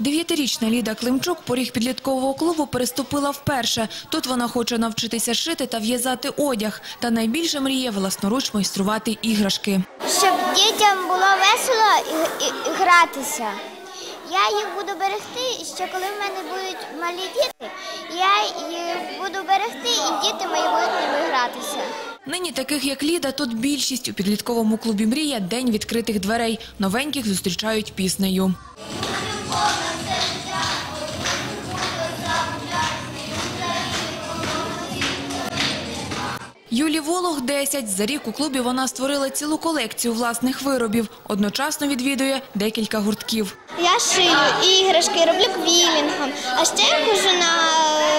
Дев'ятирічна Ліда Климчук поріг підліткового клубу переступила вперше. Тут вона хоче навчитися шити та в'язати одяг. Та найбільше мріє власноруч майструвати іграшки. щоб дітям було весело і, і, і гратися. Я їх буду берегти, ще коли в мене будуть малі діти, я їх буду берегти, і діти мої будуть ними гратися. Нині таких, як Ліда, тут більшість. У підлітковому клубі «Мрія» – день відкритих дверей. Новеньких зустрічають піснею. Юлі Волох 10. За рік у клубі вона створила цілу колекцію власних виробів. Одночасно відвідує декілька гуртків. Я шию іграшки, роблю квілінгом, а ще я хожу на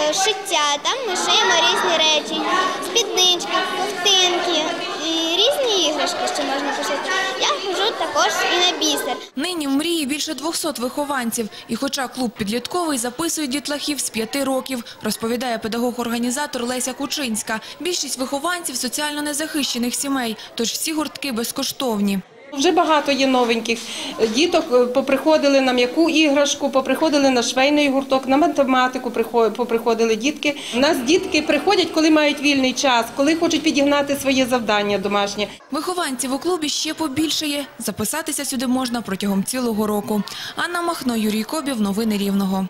е, шиття. Там ми шиємо різні речі, спіднички, іграшки, що можна пошити. Я хожу також і на бісер. Нині в мрії більше 200 вихованців. І хоча клуб підлітковий записує дітлахів з п'яти років, розповідає педагог-організатор Леся Кучинська. Більшість вихованців соціально незахищених сімей, тож всі гуртки безкоштовні. Вже багато є новеньких діток. Поприходили на м'яку іграшку, поприходили на швейний гурток, на математику прихо- поприходили дітки. У нас дітки приходять, коли мають вільний час, коли хочуть підігнати своє завдання домашнє. Вихованців у клубі ще побільшає. Записатися сюди можна протягом цілого року. Анна Махно, Юрій Кобів. Новини Рівного.